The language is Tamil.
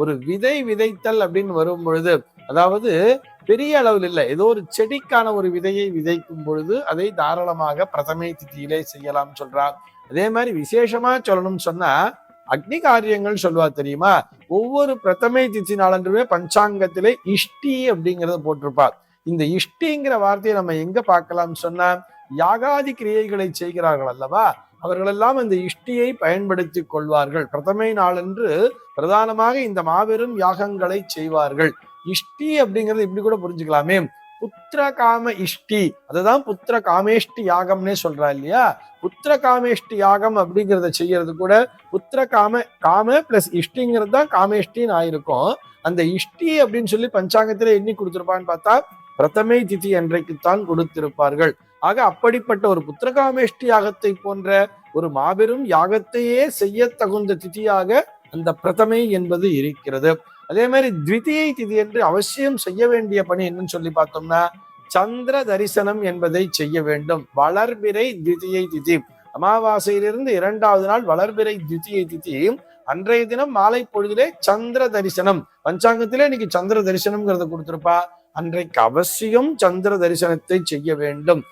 ஒரு விதை விதைத்தல் அப்படின்னு வரும் பொழுது அதாவது பெரிய அளவில் இல்லை ஏதோ ஒரு செடிக்கான ஒரு விதையை விதைக்கும் பொழுது அதை தாராளமாக பிரதமை திதியிலே செய்யலாம் சொல்றார். அதே மாதிரி விசேஷமா சொல்லணும்னு சொன்னா அக்னி காரியங்கள் சொல்லுவா தெரியுமா? ஒவ்வொரு பிரதமை திதி நாளன்றுமே பஞ்சாங்கத்திலே இஷ்டி அப்படிங்கறத போட்டிருப்பார். இந்த இஷ்டிங்கிற வார்த்தையை நம்ம எங்க பார்க்கலாம்னு சொன்னா யாகாதி கிரியைகளை செய்கிறார்கள் அல்லவா? அவர்களெல்லாம் இந்த இஷ்டியை பயன்படுத்தி கொள்வார்கள். பிரதமை நாளன்று பிரதானமாக இந்த மாபெரும் யாகங்களை செய்வார்கள். இஷ்டி அப்படிங்கறது இப்படி கூட புரிஞ்சுக்கலாமே. புத்திர காம இஷ்டி. அதுதான் புத்திர காமேஷ்டி யாகம்னே சொல்றா இல்லையா? புத்திர காமேஷ்டி யாகம் அப்படிங்கிறத செய்யறது கூட புத்திர காம காம பிளஸ் இஷ்டிங்கிறது தான் காமேஷ்டின்னு ஆயிருக்கும். அந்த இஷ்டி அப்படின்னு சொல்லி பஞ்சாங்கத்திலே எண்ணி கொடுத்துருப்பான்னு பார்த்தா பிரதமை திதி அன்றைக்குத்தான் கொடுத்திருப்பார்கள். ஆக அப்படிப்பட்ட ஒரு புத்திரகாமேஷ்டி யாகத்தை போன்ற ஒரு மாபெரும் யாகத்தையே செய்ய தகுந்த திதியாக அந்த பிரதமை என்பது இருக்கிறது. அதே மாதிரி த்விதியை திதி என்று அவசியம் செய்ய வேண்டிய பணி என்னன்னு சொல்லி பார்த்தோம்னா சந்திர தரிசனம் என்பதை செய்ய வேண்டும். வளர்பிறை த்விதியை திதி. அமாவாசையிலிருந்து இரண்டாவது நாள் வளர்பிறை த்விதியை திதி. அன்றைய தினம் மாலை பொழுதிலே சந்திர தரிசனம். பஞ்சாங்கத்திலே இன்னைக்கு சந்திர தரிசனம்ங்கிறத கொடுத்திருப்பா. அன்றைக்கு அவசியம் சந்திர தரிசனத்தை செய்ய வேண்டும்.